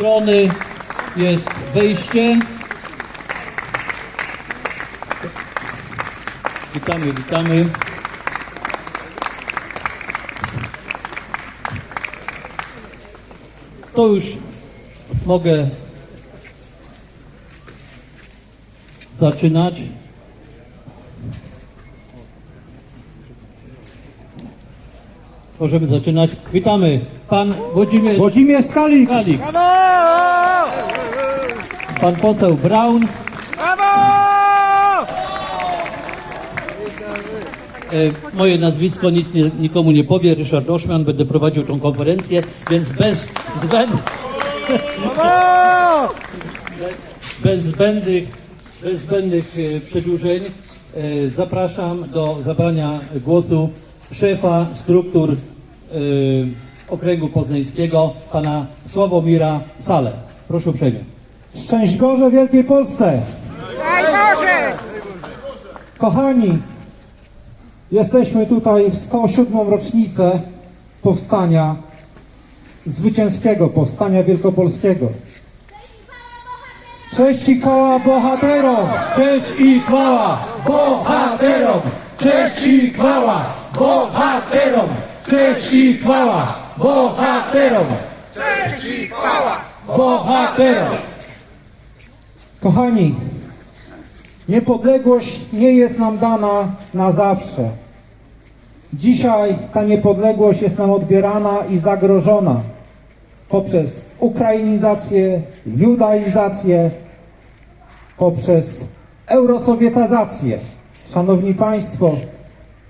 strony jest wejście. Witamy, witamy. To już mogę zaczynać. Możemy zaczynać. Witamy. Pan Włodzimierz Włodzimierz Skalik! Kalik, Brawo! Pan poseł Braun, Brawo! E, Moje nazwisko nic nie, nikomu nie powie, Ryszard Oszman, będę prowadził tą konferencję, więc bez, zbęd, Brawo! bez zbędnych, bez zbędnych e, przedłużeń e, zapraszam do zabrania głosu szefa struktur Okręgu Poznańskiego, pana Sławomira Sale. Proszę uprzejmie. Szczęść Boże Wielkiej Polsce! Daj Boże! Kochani, jesteśmy tutaj w 107. rocznicę powstania zwycięskiego, powstania wielkopolskiego. Cześć i chwała bohaterom! Cześć i chwała! Bohaterom! Cześć i chwała bohaterom! Cześć i chwała bohaterom! Cześć i chwała! Bohaterom! Kochani, niepodległość nie jest nam dana na zawsze. Dzisiaj ta niepodległość jest nam odbierana i zagrożona poprzez ukrainizację, judaizację, poprzez eurosowietyzację. Szanowni Państwo,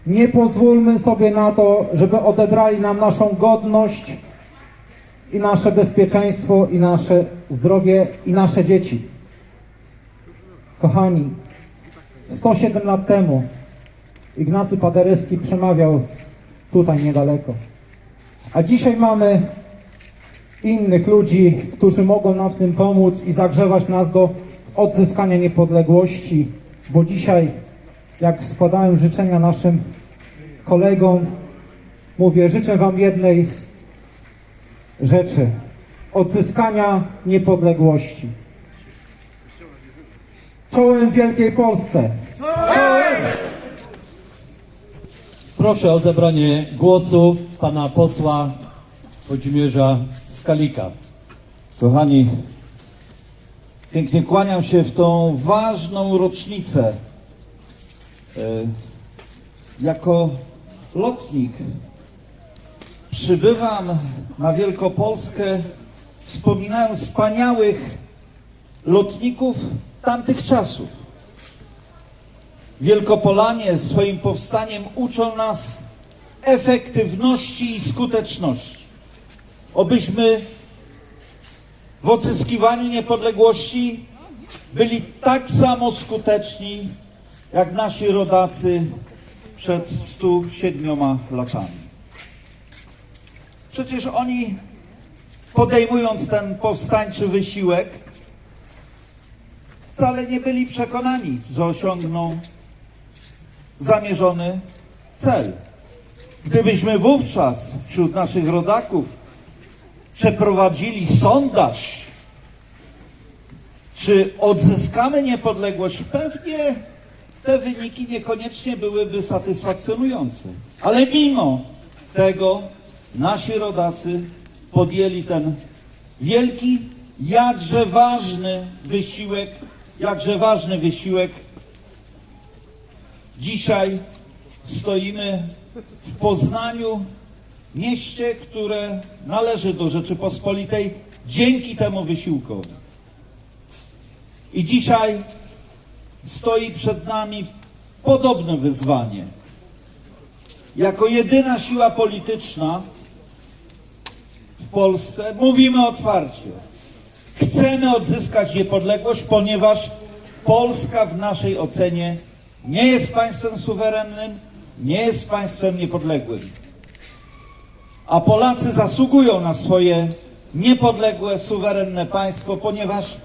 nie pozwólmy sobie na to, żeby odebrali nam naszą godność i nasze bezpieczeństwo, i nasze zdrowie, i nasze dzieci. Kochani, 107 lat temu Ignacy Paderewski przemawiał tutaj niedaleko. A dzisiaj mamy innych ludzi, którzy mogą nam w tym pomóc i zagrzewać nas do odzyskania niepodległości, bo dzisiaj, jak składałem życzenia naszym kolegom, mówię, życzę Wam jednej rzeczy, odzyskania niepodległości. Czołem Wielkiej Polsce! Proszę o zabranie głosu pana posła Włodzimierza Skalika. Kochani, pięknie kłaniam się w tą ważną rocznicę. E, Jako lotnik przybywam na Wielkopolskę, wspominając wspaniałych lotników tamtych czasów. Wielkopolanie swoim powstaniem uczą nas efektywności i skuteczności. Obyśmy w odzyskiwaniu niepodległości byli tak samo skuteczni jak nasi rodacy przed 107 latami. Przecież oni, podejmując ten powstańczy wysiłek, wcale nie byli przekonani, że osiągną zamierzony cel. Gdybyśmy wówczas wśród naszych rodaków przeprowadzili sondaż, czy odzyskamy niepodległość, pewnie te wyniki niekoniecznie byłyby satysfakcjonujące. Ale mimo tego nasi rodacy podjęli ten wielki, jakże ważny wysiłek, jakże ważny wysiłek. Dzisiaj stoimy w Poznaniu, mieście, które należy do Rzeczypospolitej dzięki temu wysiłkowi. I dzisiaj stoi przed nami podobne wyzwanie. Jako jedyna siła polityczna w Polsce mówimy otwarcie. Chcemy odzyskać niepodległość, ponieważ Polska w naszej ocenie nie jest państwem suwerennym, nie jest państwem niepodległym. A Polacy zasługują na swoje niepodległe, suwerenne państwo, ponieważ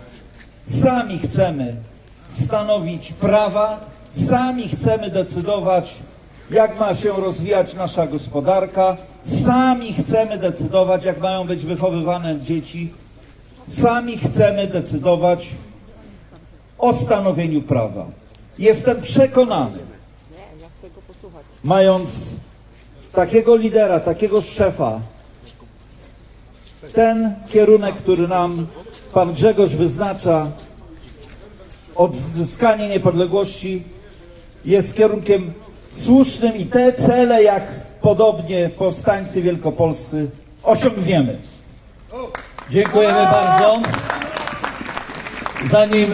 sami chcemy stanowić prawa, sami chcemy decydować, jak ma się rozwijać nasza gospodarka, sami chcemy decydować, jak mają być wychowywane dzieci, Sami chcemy decydować o stanowieniu prawa. Jestem przekonany, mając takiego lidera, takiego szefa, ten kierunek, który nam pan Grzegorz wyznacza, odzyskanie niepodległości jest kierunkiem słusznym i te cele, jak podobnie powstańcy wielkopolscy, osiągniemy. Dziękujemy bardzo. Zanim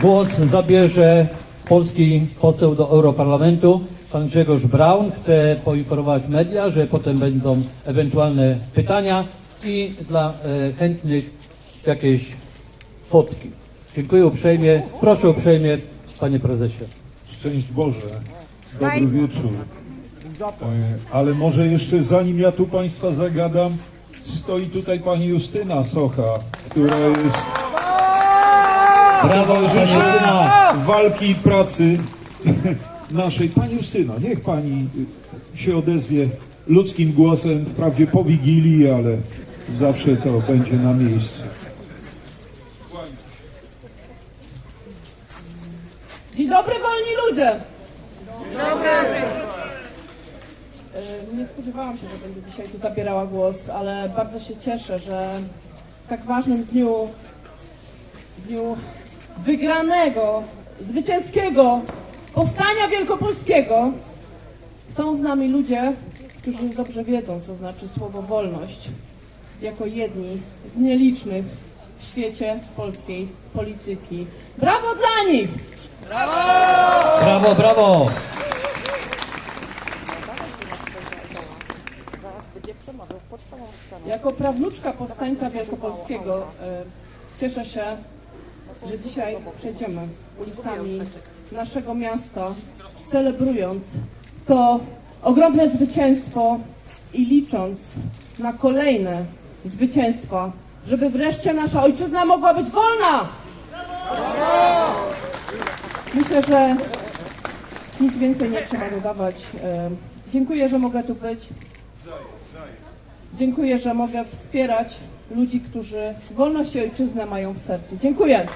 głos zabierze polski poseł do Europarlamentu, pan Grzegorz Braun, chcę poinformować media, że potem będą ewentualne pytania i dla e, chętnych jakieś fotki. Dziękuję uprzejmie. Proszę uprzejmie, panie prezesie. Szczęść Boże, dobry wieczór. E, Ale może jeszcze zanim ja tu Państwa zagadam, stoi tutaj Pani Justyna Socha, która jest Justyna. walki i pracy naszej. Pani Justyno, niech Pani się odezwie ludzkim głosem, wprawdzie po Wigilii, ale zawsze to będzie na miejscu. Dzień dobry, wolni ludzie! E, Nie spodziewałam się, że będę dzisiaj tu zabierała głos, ale bardzo się cieszę, że w tak ważnym dniu, dniu wygranego, zwycięskiego powstania wielkopolskiego są z nami ludzie, którzy dobrze wiedzą, co znaczy słowo wolność, jako jedni z nielicznych w świecie polskiej polityki. Brawo dla nich! Brawo, brawo. Jako prawnuczka powstańca wielkopolskiego e, cieszę się, że dzisiaj przejdziemy ulicami naszego miasta, celebrując to ogromne zwycięstwo i licząc na kolejne zwycięstwa, żeby wreszcie nasza ojczyzna mogła być wolna. Myślę, że nic więcej nie trzeba dodawać. E, Dziękuję, że mogę tu być. Dziękuję, że mogę wspierać ludzi, którzy wolność i ojczyznę mają w sercu. Dziękuję.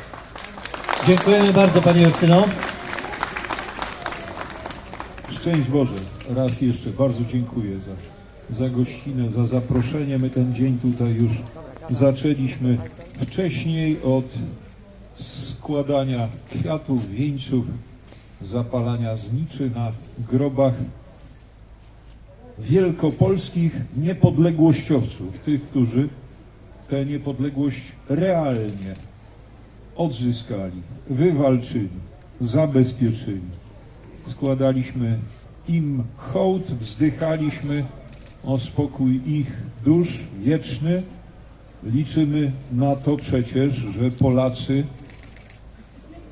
Dziękujemy bardzo, pani Justyno. Szczęść Boże, raz jeszcze bardzo dziękuję za, za gościnę, za zaproszenie. My ten dzień tutaj już zaczęliśmy wcześniej od składania kwiatów, wieńców, zapalania zniczy na grobach wielkopolskich niepodległościowców, tych, którzy tę niepodległość realnie odzyskali, wywalczyli, zabezpieczyli składaliśmy im hołd, wzdychaliśmy o spokój ich dusz wieczny. Liczymy na to przecież, że Polacy,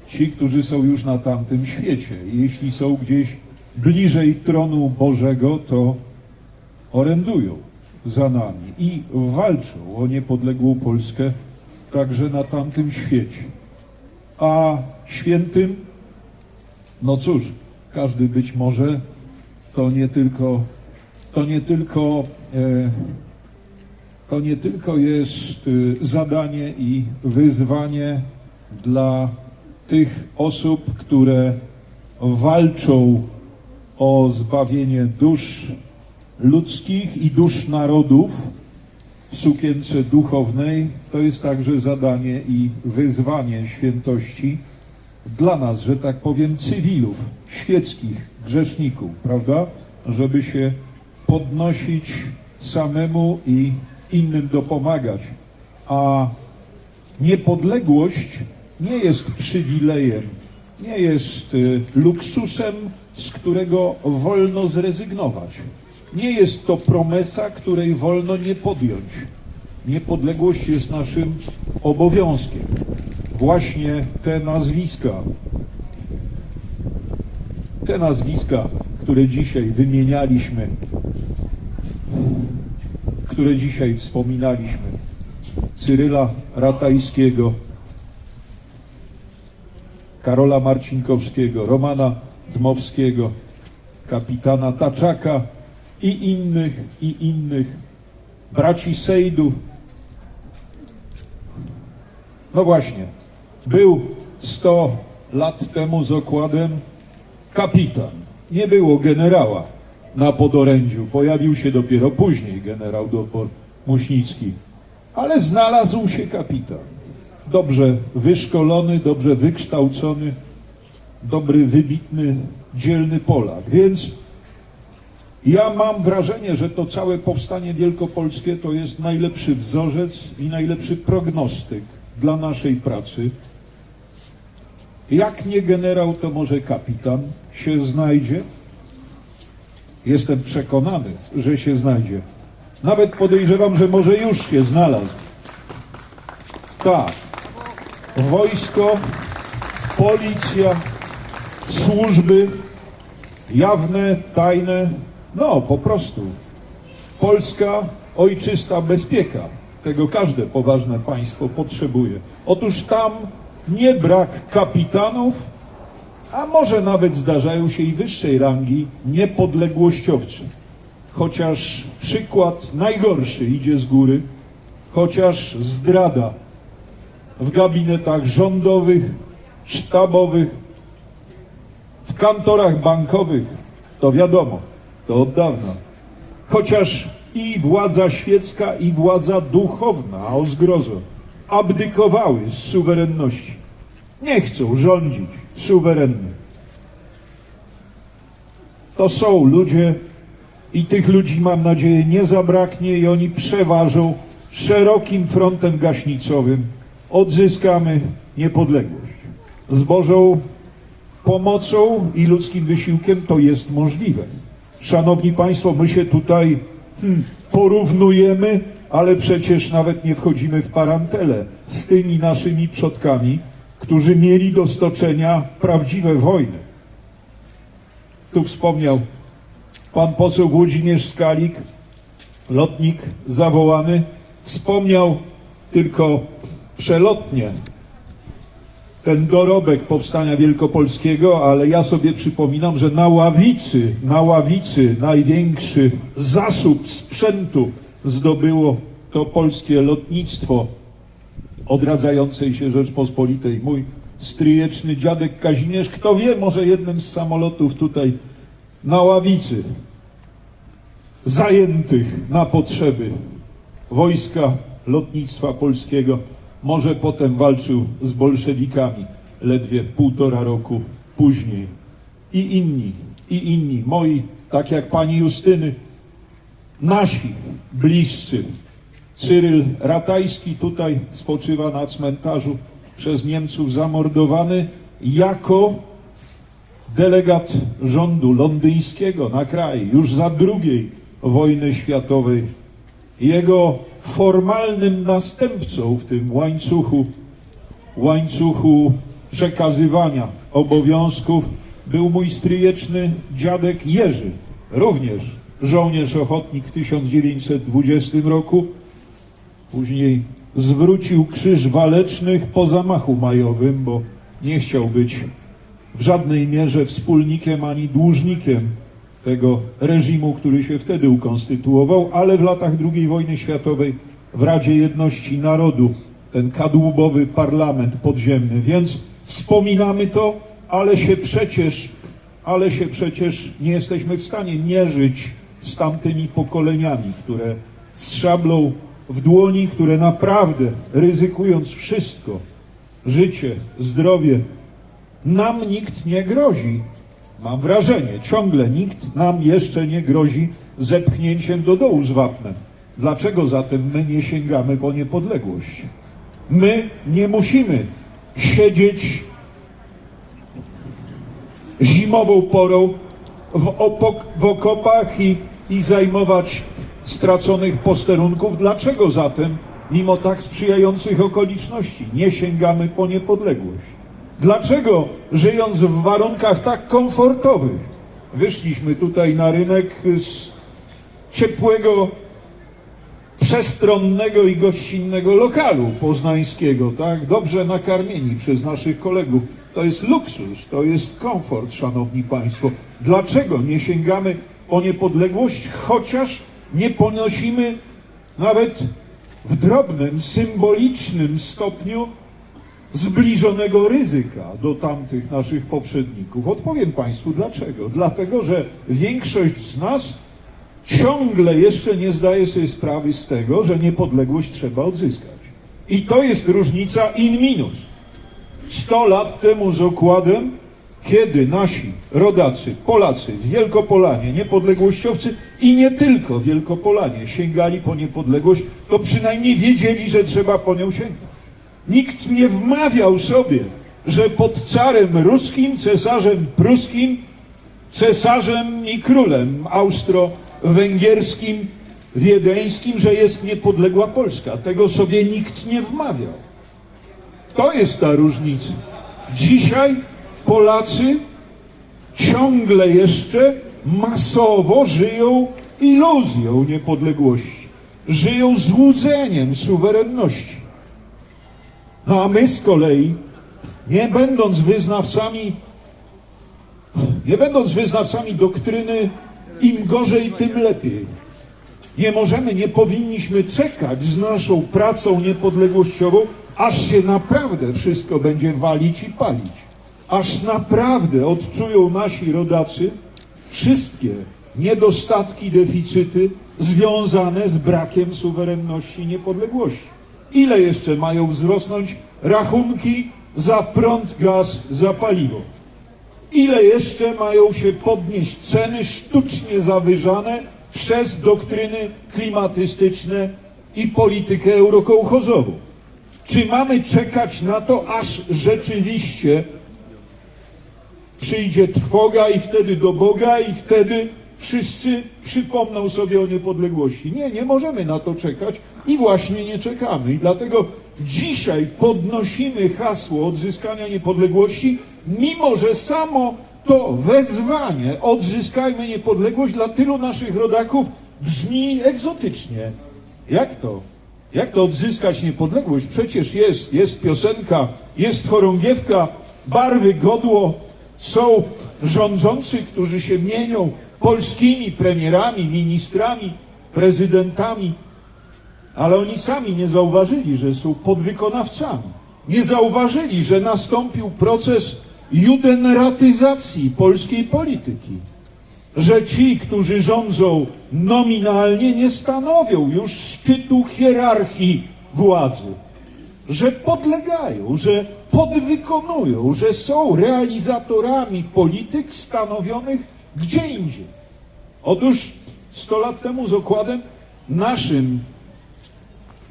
ci, którzy są już na tamtym świecie, jeśli są gdzieś bliżej tronu Bożego, to orędują za nami i walczą o niepodległą Polskę także na tamtym świecie. A świętym no cóż, każdy być może to nie tylko, to nie tylko, e, to nie tylko jest e, zadanie i wyzwanie dla tych osób, które walczą o zbawienie dusz ludzkich i dusz narodów w sukience duchownej. To jest także zadanie i wyzwanie świętości dla nas, że tak powiem, cywilów, świeckich grzeszników, prawda? Żeby się podnosić samemu i innym dopomagać. A niepodległość nie jest przywilejem, nie jest y, luksusem, z którego wolno zrezygnować. Nie jest to promesa, której wolno nie podjąć. Niepodległość jest naszym obowiązkiem. Właśnie te nazwiska, te nazwiska, które dzisiaj wymienialiśmy, które dzisiaj wspominaliśmy, Cyryla Ratajskiego, Karola Marcinkowskiego, Romana Dmowskiego, kapitana Taczaka i innych, i innych braci Sejdów, No właśnie, był 100 lat temu z okładem kapitan. Nie było generała na podorędziu. Pojawił się dopiero później generał dopor Muśnicki. Ale znalazł się kapitan. Dobrze wyszkolony, dobrze wykształcony, dobry, wybitny, dzielny Polak. Więc ja mam wrażenie, że to całe powstanie wielkopolskie to jest najlepszy wzorzec i najlepszy prognostyk dla naszej pracy. Jak nie generał, to może kapitan się znajdzie. Jestem przekonany, że się znajdzie. Nawet podejrzewam, że może już się znalazł. Tak. Wojsko, policja, służby, jawne, tajne, no po prostu. Polska ojczysta bezpieka. Tego każde poważne państwo potrzebuje. Otóż tam nie brak kapitanów, a może nawet zdarzają się i wyższej rangi niepodległościowcy. Chociaż przykład najgorszy idzie z góry, chociaż zdrada w gabinetach rządowych, sztabowych, w kantorach bankowych, to wiadomo, to od dawna. Chociaż i władza świecka, i władza duchowna, o zgrozo, abdykowały z suwerenności. Nie chcą rządzić suwerennie. To są ludzie i tych ludzi, mam nadzieję, nie zabraknie i oni przeważą szerokim frontem gaśnicowym. Odzyskamy niepodległość. Z Bożą pomocą i ludzkim wysiłkiem to jest możliwe. Szanowni Państwo, my się tutaj hmm, porównujemy, ale przecież nawet nie wchodzimy w parantelę z tymi naszymi przodkami, którzy mieli do stoczenia prawdziwe wojny. Tu wspomniał pan poseł Włodzimierz Skalik, lotnik zawołany, wspomniał tylko przelotnie ten dorobek powstania wielkopolskiego, ale ja sobie przypominam, że na ławicy, na ławicy największy zasób sprzętu zdobyło to polskie lotnictwo odradzającej się Rzeczpospolitej. Mój stryjeczny dziadek Kazimierz, kto wie, może jednym z samolotów tutaj na ławicy zajętych na potrzeby wojska lotnictwa polskiego, może potem walczył z bolszewikami ledwie półtora roku później. I inni, i inni, moi, tak jak pani Justyny, nasi bliscy. Cyryl Ratajski tutaj spoczywa na cmentarzu przez Niemców zamordowany jako delegat rządu londyńskiego na kraj już za drugiej wojny światowej. Jego formalnym następcą w tym łańcuchu, łańcuchu przekazywania obowiązków był mój stryjeczny dziadek Jerzy, również żołnierz ochotnik w 1920 roku. Później zwrócił krzyż walecznych po zamachu majowym, bo nie chciał być w żadnej mierze wspólnikiem ani dłużnikiem tego reżimu, który się wtedy ukonstytuował, ale w latach II wojny światowej w Radzie Jedności Narodu, ten kadłubowy parlament podziemny. Więc wspominamy to, ale się przecież, ale się przecież nie jesteśmy w stanie mierzyć z tamtymi pokoleniami, które z szablą w dłoni, które naprawdę ryzykując wszystko, życie, zdrowie, nam nikt nie grozi. Mam wrażenie, ciągle nikt nam jeszcze nie grozi zepchnięciem do dołu z wapnem. Dlaczego zatem my nie sięgamy po niepodległość? My nie musimy siedzieć zimową porą w, opok, w okopach i, i zajmować straconych posterunków. Dlaczego zatem, mimo tak sprzyjających okoliczności, nie sięgamy po niepodległość? Dlaczego, żyjąc w warunkach tak komfortowych, wyszliśmy tutaj na rynek z ciepłego, przestronnego i gościnnego lokalu poznańskiego, tak? Dobrze nakarmieni przez naszych kolegów. To jest luksus, to jest komfort, szanowni państwo. Dlaczego nie sięgamy po niepodległość, chociaż nie ponosimy nawet w drobnym, symbolicznym stopniu zbliżonego ryzyka do tamtych naszych poprzedników? Odpowiem Państwu dlaczego. Dlatego, że większość z nas ciągle jeszcze nie zdaje sobie sprawy z tego, że niepodległość trzeba odzyskać. I to jest różnica in minus. 100 lat temu z okładem, kiedy nasi rodacy, Polacy Wielkopolanie, niepodległościowcy i nie tylko Wielkopolanie sięgali po niepodległość, to przynajmniej wiedzieli, że trzeba po nią sięgnąć. Nikt nie wmawiał sobie, że pod carem ruskim, cesarzem pruskim, cesarzem i królem austro-węgierskim, wiedeńskim, że jest niepodległa Polska. Tego sobie nikt nie wmawiał. To jest ta różnica. Dzisiaj Polacy ciągle jeszcze masowo żyją iluzją niepodległości. Żyją złudzeniem suwerenności. A my z kolei, nie będąc wyznawcami, nie będąc wyznawcami doktryny im gorzej, tym lepiej, nie możemy, nie powinniśmy czekać z naszą pracą niepodległościową, aż się naprawdę wszystko będzie walić i palić. Aż naprawdę odczują nasi rodacy wszystkie niedostatki, deficyty związane z brakiem suwerenności i niepodległości. Ile jeszcze mają wzrosnąć rachunki za prąd, gaz, za paliwo? Ile jeszcze mają się podnieść ceny sztucznie zawyżane przez doktryny klimatystyczne i politykę eurokołchozową? Czy mamy czekać na to, aż rzeczywiście przyjdzie trwoga i wtedy do Boga i wtedy wszyscy przypomną sobie o niepodległości? Nie, nie możemy na to czekać i właśnie nie czekamy. I dlatego dzisiaj podnosimy hasło odzyskania niepodległości, mimo że samo to wezwanie odzyskajmy niepodległość dla tylu naszych rodaków brzmi egzotycznie. Jak to? Jak to odzyskać niepodległość? Przecież jest, jest piosenka, jest chorągiewka, barwy godło, są rządzący, którzy się mienią polskimi premierami, ministrami, prezydentami, ale oni sami nie zauważyli, że są podwykonawcami. Nie zauważyli, że nastąpił proces judenratyzacji polskiej polityki. Że ci, którzy rządzą nominalnie, nie stanowią już szczytu hierarchii władzy. Że podlegają, że podwykonują, że są realizatorami polityk stanowionych gdzie indziej. Otóż 100 lat temu z okładem naszym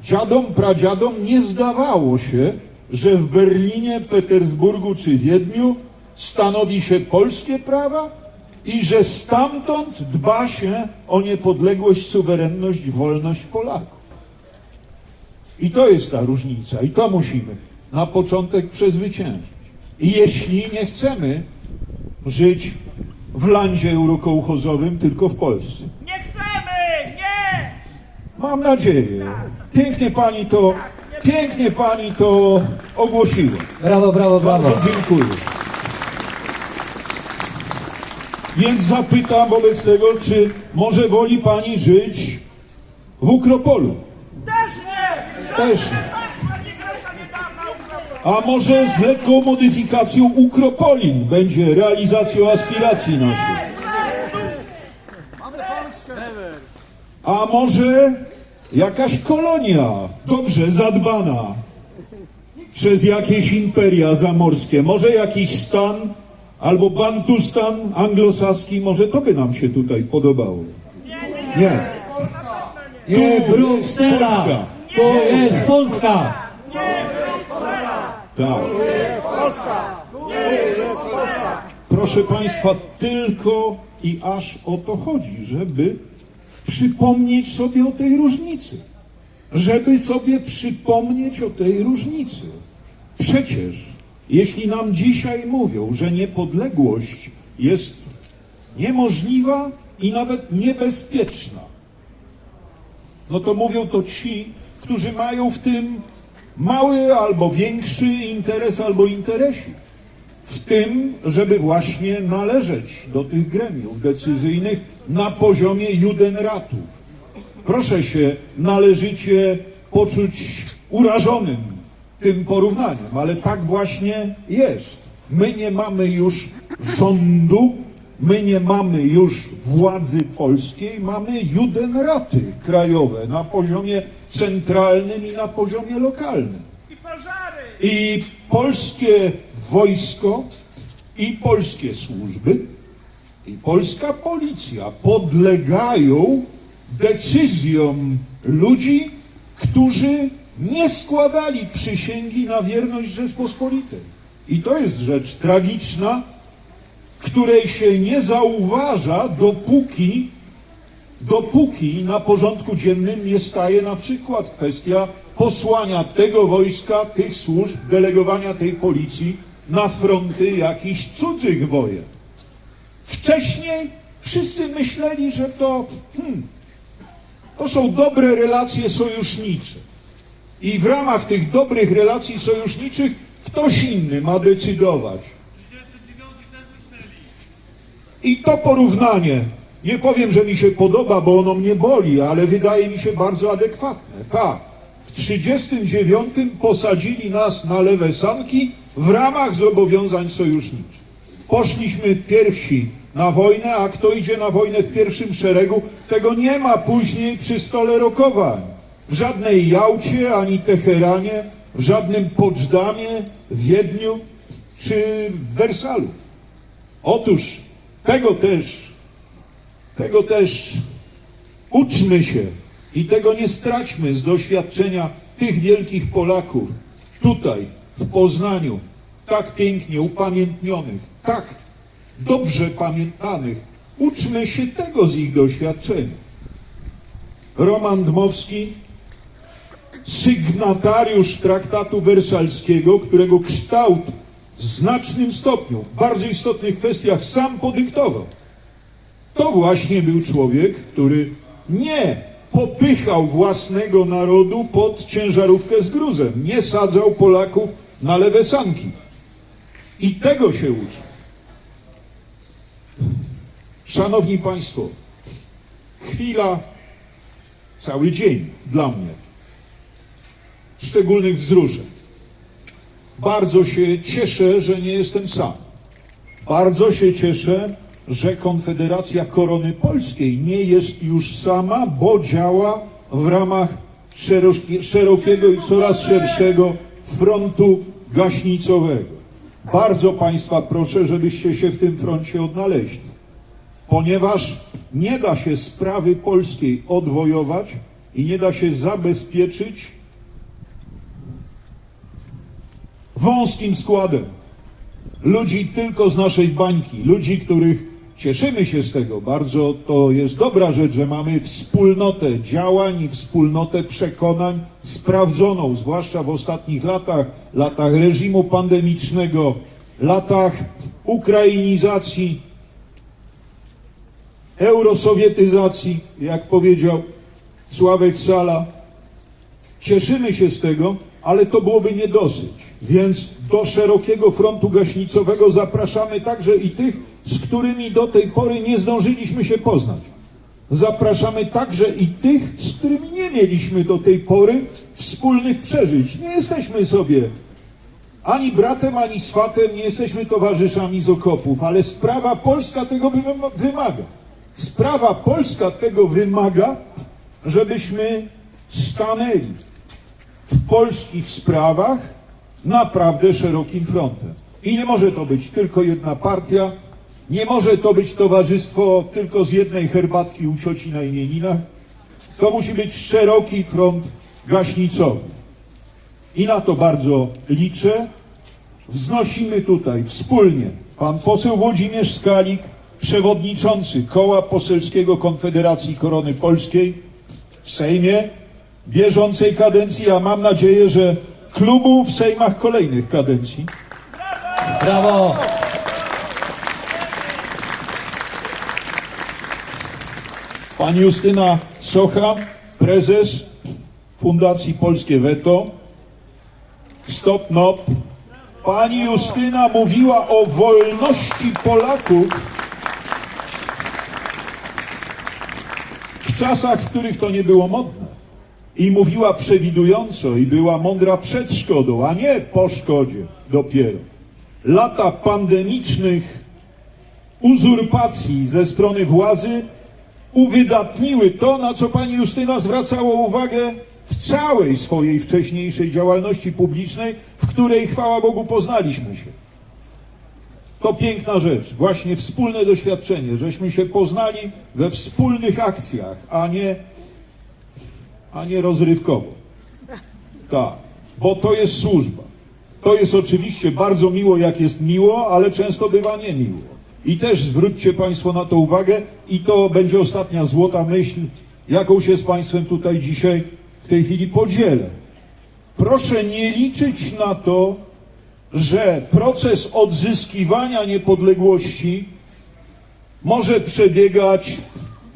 dziadom, pradziadom nie zdawało się, że w Berlinie, Petersburgu czy Wiedniu stanowi się polskie prawa i że stamtąd dba się o niepodległość, suwerenność, wolność Polaków. I to jest ta różnica, i to musimy na początek przezwyciężyć. I jeśli nie chcemy żyć w landzie eurokołchozowym, tylko w Polsce. Nie chcemy! Nie! Mam nadzieję. Pięknie pani to, pięknie pani to ogłosiła. Brawo, brawo, brawo. Bardzo dziękuję. Więc zapytam wobec tego, czy może woli pani żyć w Ukropolu? Też nie! Też nie. A może z lekką modyfikacją Ukropolin będzie realizacją aspiracji naszych? A może jakaś kolonia dobrze zadbana przez jakieś imperia zamorskie, może jakiś stan albo bantustan anglosaski, może to by nam się tutaj podobało. Nie. Nie, Tu Bruksela! Polska. To jest Polska! Tak. Proszę Państwa, tylko i aż o to chodzi, żeby przypomnieć sobie o tej różnicy. Żeby sobie przypomnieć o tej różnicy. Przecież, jeśli nam dzisiaj mówią, że niepodległość jest niemożliwa i nawet niebezpieczna, no to mówią to ci, którzy mają w tym mały albo większy interes albo interesik. W tym, żeby właśnie należeć do tych gremiów decyzyjnych na poziomie judenratów. Proszę się należycie poczuć urażonym tym porównaniem, ale tak właśnie jest. My nie mamy już rządu, my nie mamy już władzy polskiej, mamy judenraty krajowe na poziomie centralnym i na poziomie lokalnym. I polskie wojsko, i polskie służby, i polska policja podlegają decyzjom ludzi, którzy nie składali przysięgi na wierność Rzeczpospolitej. I to jest rzecz tragiczna, której się nie zauważa, dopóki dopóki na porządku dziennym nie staje na przykład kwestia posłania tego wojska, tych służb, delegowania tej policji na fronty jakichś cudzych wojen. Wcześniej wszyscy myśleli, że to, hmm, to są dobre relacje sojusznicze. I w ramach tych dobrych relacji sojuszniczych ktoś inny ma decydować. I to porównanie, nie powiem, że mi się podoba, bo ono mnie boli, ale wydaje mi się bardzo adekwatne. Tak, w 39 posadzili nas na lewe sanki w ramach zobowiązań sojuszniczych. Poszliśmy pierwsi na wojnę, a kto idzie na wojnę w pierwszym szeregu, tego nie ma później przy stole rokowań. W żadnej Jałcie, ani Teheranie, w żadnym Poczdamie, Wiedniu czy w Wersalu. Otóż tego też, tego też uczmy się i tego nie straćmy z doświadczenia tych wielkich Polaków tutaj w Poznaniu, tak pięknie upamiętnionych, tak dobrze pamiętanych. Uczmy się tego z ich doświadczenia. Roman Dmowski, sygnatariusz traktatu wersalskiego, którego kształt w znacznym stopniu, w bardzo istotnych kwestiach sam podyktował. To właśnie był człowiek, który nie popychał własnego narodu pod ciężarówkę z gruzem, nie sadzał Polaków na lewe sanki. I tego się uczy. Szanowni Państwo, chwila, cały dzień dla mnie szczególnych wzruszeń. Bardzo się cieszę, że nie jestem sam. Bardzo się cieszę, że Konfederacja Korony Polskiej nie jest już sama, bo działa w ramach szeroki- szerokiego i coraz szerszego frontu gaśnicowego. Bardzo Państwa proszę, żebyście się w tym froncie odnaleźli, ponieważ nie da się sprawy polskiej odwojować i nie da się zabezpieczyć wąskim składem ludzi tylko z naszej bańki, ludzi, których cieszymy się z tego bardzo. To jest dobra rzecz, że mamy wspólnotę działań i wspólnotę przekonań sprawdzoną, zwłaszcza w ostatnich latach, latach reżimu pandemicznego, latach ukrainizacji, eurosowietyzacji, jak powiedział Sławek Sala. Cieszymy się z tego, ale to byłoby nie dosyć. Więc do szerokiego frontu gaśnicowego zapraszamy także i tych, z którymi do tej pory nie zdążyliśmy się poznać. Zapraszamy także i tych, z którymi nie mieliśmy do tej pory wspólnych przeżyć. Nie jesteśmy sobie ani bratem, ani swatem, nie jesteśmy towarzyszami z okopów, ale sprawa polska tego wym- wymaga. Sprawa polska tego wymaga, żebyśmy stanęli w polskich sprawach naprawdę szerokim frontem. I nie może to być tylko jedna partia, nie może to być towarzystwo tylko z jednej herbatki u cioci na imieninach. To musi być szeroki front gaśnicowy. I na to bardzo liczę. Wznosimy tutaj wspólnie pan poseł Włodzimierz Skalik, przewodniczący Koła Poselskiego Konfederacji Korony Polskiej w Sejmie bieżącej kadencji, a mam nadzieję, że klubu w Sejmach kolejnych kadencji. Brawo! Pani Justyna Socha, prezes Fundacji Polskie Weto. Stop NOP. Pani Justyna mówiła o wolności Polaków w czasach, w których to nie było modne. I mówiła przewidująco i była mądra przed szkodą, a nie po szkodzie dopiero. Lata pandemicznych uzurpacji ze strony władzy uwydatniły to, na co pani Justyna zwracała uwagę w całej swojej wcześniejszej działalności publicznej, w której, chwała Bogu, poznaliśmy się. To piękna rzecz, właśnie wspólne doświadczenie, żeśmy się poznali we wspólnych akcjach, a nie, a nie rozrywkowo. Tak, bo to jest służba. To jest oczywiście bardzo miło, jak jest miło, ale często bywa niemiło. I też zwróćcie Państwo na to uwagę i to będzie ostatnia złota myśl, jaką się z Państwem tutaj dzisiaj w tej chwili podzielę. Proszę nie liczyć na to, że proces odzyskiwania niepodległości może przebiegać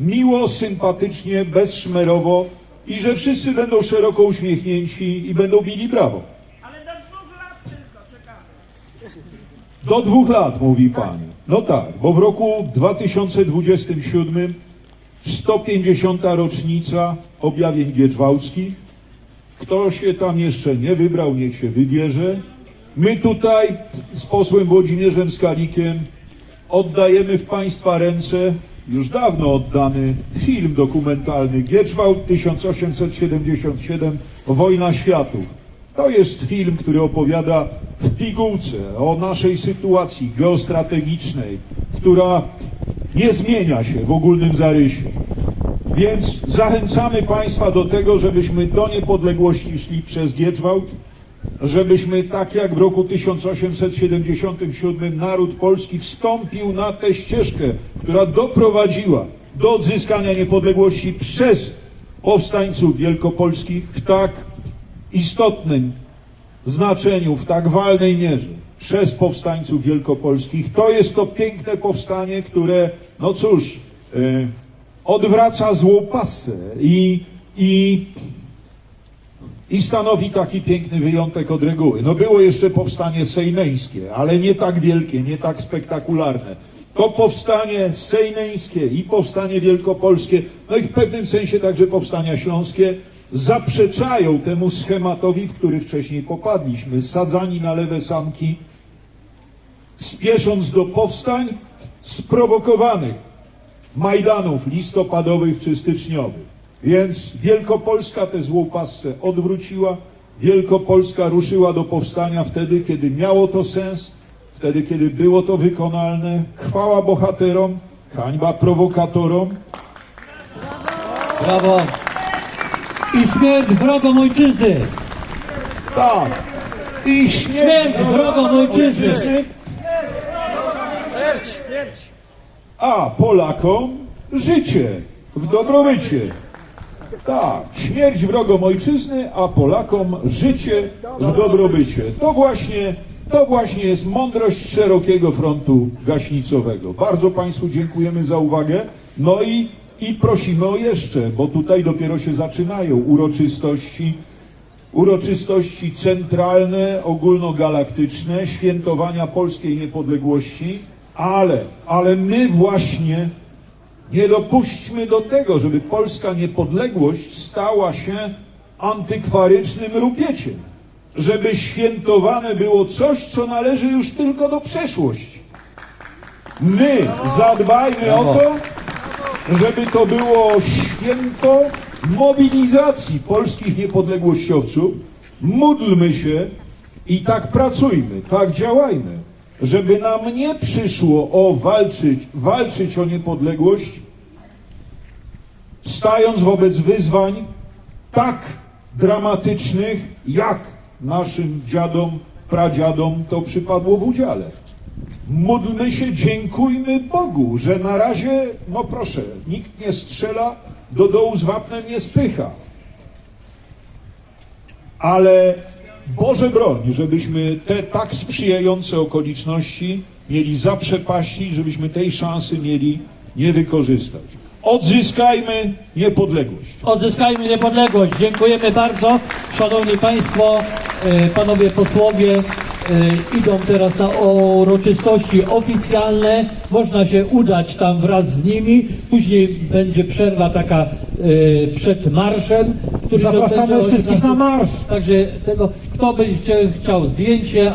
miło, sympatycznie, bezszmerowo i że wszyscy będą szeroko uśmiechnięci i będą bili brawo. Ale do dwóch lat tylko czekamy. Do dwóch lat, mówi pani. No tak, bo w roku 2027 150. rocznica objawień gieczwałckich. Kto się tam jeszcze nie wybrał, niech się wybierze. My tutaj z posłem Włodzimierzem Skalikiem oddajemy w Państwa ręce już dawno oddany film dokumentalny Gieczwałt 1877 Wojna Światów. To jest film, który opowiada w pigułce o naszej sytuacji geostrategicznej, która nie zmienia się w ogólnym zarysie. Więc zachęcamy Państwa do tego, żebyśmy do niepodległości szli przez Gieczwałt, żebyśmy tak jak w roku 1877 naród polski wstąpił na tę ścieżkę, która doprowadziła do odzyskania niepodległości przez powstańców wielkopolskich w tak istotnym znaczeniu, w tak walnej mierze przez powstańców wielkopolskich. To jest to piękne powstanie, które, no cóż, e, odwraca złą passę i, i i stanowi taki piękny wyjątek od reguły. No było jeszcze powstanie sejneńskie, ale nie tak wielkie, nie tak spektakularne. To powstanie sejneńskie i powstanie wielkopolskie, no i w pewnym sensie także powstania śląskie zaprzeczają temu schematowi, w który wcześniej popadliśmy. Sadzani na lewe sanki, spiesząc do powstań sprowokowanych Majdanów listopadowych czy styczniowych. Więc Wielkopolska tę złą passę odwróciła. Wielkopolska ruszyła do powstania wtedy, kiedy miało to sens, wtedy, kiedy było to wykonalne. Chwała bohaterom, hańba prowokatorom. Brawo. I śmierć wrogom ojczyzny. Tak. I śmierć Śmierć wrogom ojczyzny. A Polakom życie w dobrobycie. Tak, śmierć wrogom ojczyzny, a Polakom życie w dobrobycie. To właśnie, to właśnie jest mądrość szerokiego frontu gaśnicowego. Bardzo Państwu dziękujemy za uwagę. No i, i prosimy o jeszcze, bo tutaj dopiero się zaczynają uroczystości uroczystości centralne, ogólnogalaktyczne, świętowania polskiej niepodległości, ale, ale my właśnie nie dopuśćmy do tego, żeby polska niepodległość stała się antykwarycznym rupieciem, żeby świętowane było coś, co należy już tylko do przeszłości. My zadbajmy o to, żeby to było święto mobilizacji polskich niepodległościowców. Módlmy się i tak pracujmy, tak działajmy, żeby nam nie przyszło o walczyć, walczyć o niepodległość, stając wobec wyzwań tak dramatycznych, jak naszym dziadom, pradziadom to przypadło w udziale. Módlmy się, dziękujmy Bogu, że na razie, no proszę, nikt nie strzela, do dołu z wapnem nie spycha. Ale Boże broń, żebyśmy te tak sprzyjające okoliczności mieli zaprzepaścić, żebyśmy tej szansy mieli nie wykorzystać. Odzyskajmy niepodległość. Odzyskajmy niepodległość. Dziękujemy bardzo. Szanowni Państwo, e, Panowie posłowie, idą teraz na uroczystości oficjalne. Można się udać tam wraz z nimi. Później będzie przerwa taka y, przed marszem, który Zapraszamy wszystkich 18. na marsz. Także tego, kto będzie chciał zdjęcie